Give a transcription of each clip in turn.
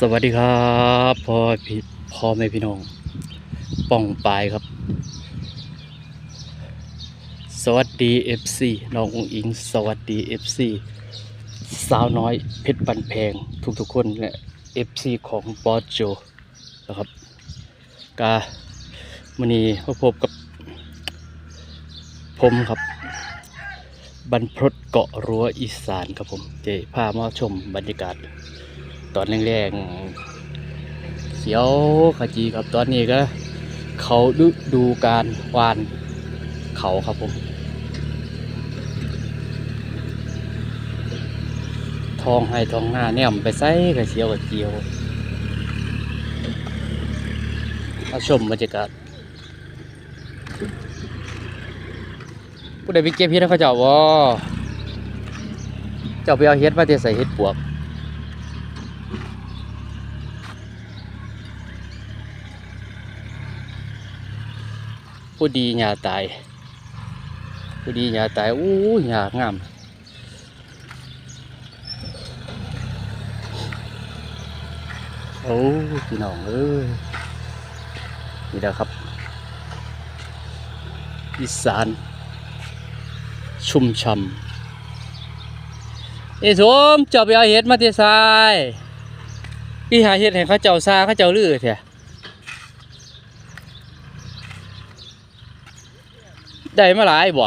สวัสดีครับพ่อพี่พ่อแม่พี่น้อง ป้องปายครับ สวัสดี FC น้ององอิง สวัสดี FC สาวน้อยเพชรปันแพงทุกๆคนและ FC ของบอสโจนะครับกามันนี้มาพบกับ ผมครับ บรรพตเกาะรั้วอีสานครับผมเจพามาชมบรรยากาศ ตอนแรงๆเขียวขจีครับตอนนี้ก็ เขาดูดูการวานเขาครับผม ทองให้ทองหน้าเนี่ยมไปใส่กระเชียวกระเจียวมาชมบรรยากาศผู้ใดไปเก็บเฮ็ดเขาเจ้าวะเจ้าไปเอาเฮ็ดมาแต่ใส่เฮ็ดปวก ผู้ดีหญ้าตายผู้ดีหญ้าตายอู้หญ้างามโอ้พี่น้องเอ้ยนี่แหละครับอีสาน ชุ่มช่ำเอ้สมเจ้าไปเอาเห็ดมาที่ทรายพี่หาเห็ดให้เขาเจ้าซาเขาเจ้าลือเถอะ ได้มาหลายบ่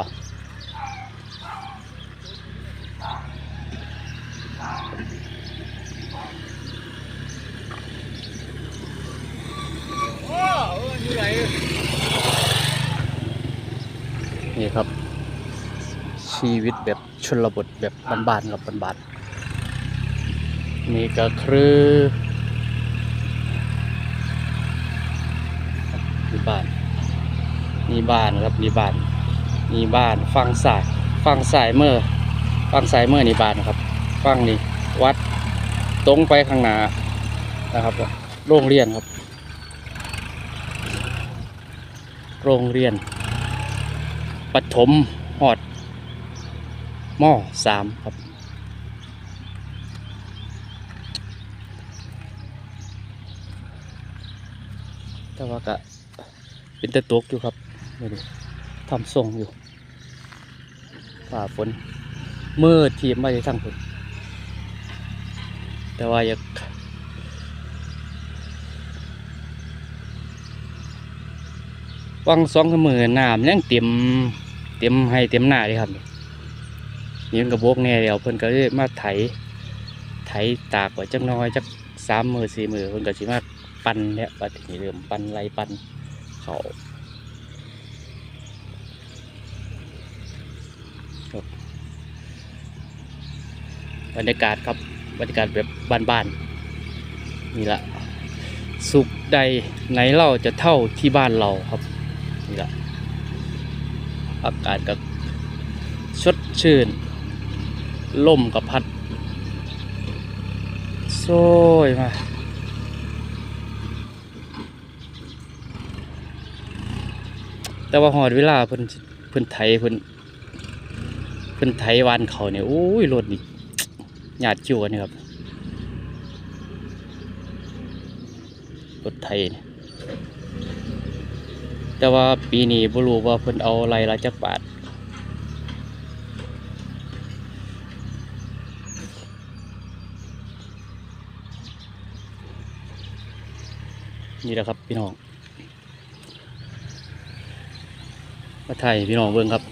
นี่ครับ ชีวิตแบบชนบทแบบบ้านๆครับบ้านๆนี่ก็คือบ้าน นี่บ้านครับนี่บ้านนี่บ้านฟังสายฟังสายเมื่อฟังสายเมื่อนี่บ้านครับ ฟังนี่วัดตรงไปข้างหน้านะครับโรงเรียนครับ โรงเรียนปฐมหอดมอสามครับแต่ว่าก็เป็นตะตกอยู่ครับ นี่ดิทำทรงอยู่ฝ่าฝนมืดทีมไม่ได้ทั้งฝนแต่ว่าอยากวังสองมือน้ำยังเต็มเต็มให้เต็มหน้าเลยครับนี่มันกระโบกแน่เดียวเพิ่นก็เลยมาไถ ไถตากไว้จักน้อยจักสามมือสี่มือเพิ่นก็สิมาปั่นเนี่ยบัดนี้เริ่มปั่นไรปั่นเขาครับ บรรยากาศครับบรรยากาศแบบบ้านๆนี่ละสุขใดไหนเล่าจะเท่าที่บ้านเราครับนี่ละอากาศก็ชดชื่นลมกับพัดโซ่ยมาแต่ว่าหอดเวลาเพิ่นเพิ่นไถเพิ่นเพิ่นไถวานเขาเนี่ยโอ้ยรถนี่ หยาดจิ๋วอันนี่ครับรถไถนี่แต่ว่าปีนี้บ่รู้ว่าเพิ่นเอาอะไรละจักบาทนี่แหละครับพี่น้องมาไทยพี่น้องเบิ่งครับ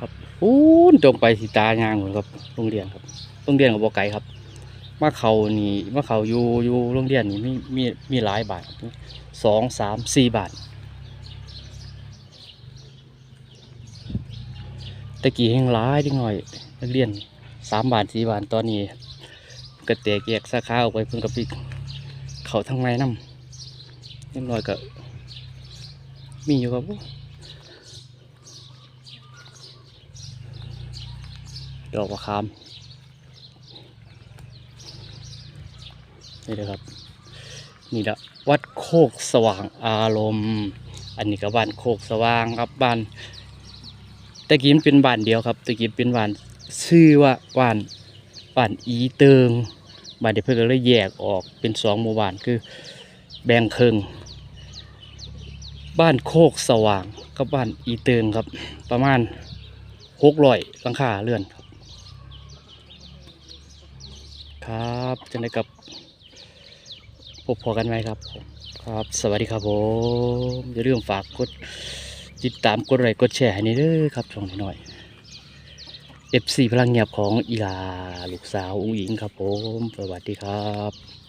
ครับปูนตรงไปสีตายางเหมือนครับโรงเรียนครับโรงเรียนกับบ่ไก่ครับมาเขานี่มาเขาอยู่อยู่โรงเรียนนี่มีมีมีหลายบาทสองสามสี่บาทตะกี้แห้งร้ายนิดหน่อยนักเรียนสามบาทสี่บาทตอนนี้ก็แตกแยกสาขาออกไปเพิ่นกับพี่เขาทั้งในน้ำนิดหน่อยก็มีอยู่ครับ ดอกมะขามนี่เลยครับ นี่ละวัดโคกสว่างอารมณ์ อันนี้ก็บ้านโคกสว่างครับบ้านตะกี้เป็นบ้านเดียวครับตะกี้เป็นบ้านชื่อว่าบ้านบ้านอีเติงบ้านเดียวเพิ่อนก็เลยแยกออกเป็นสองหมู่บ้านคือแบ่งครึ่งบ้านโคกสว่างกับบ้านอีเติงครับ ประมาณหกร้อยหลังคาเรือนครับ ครับจะได้กับพบพอกันไหมครับผมครับ สวัสดีครับผมอย่าลืมฝากกดติดตามกดไลค์กดแชร์ให้นี่เด้อครับช่องหน่อยๆ FC พลังเงียบของอีลาลูกสาวอุ้งอิงครับผม สวัสดีครับ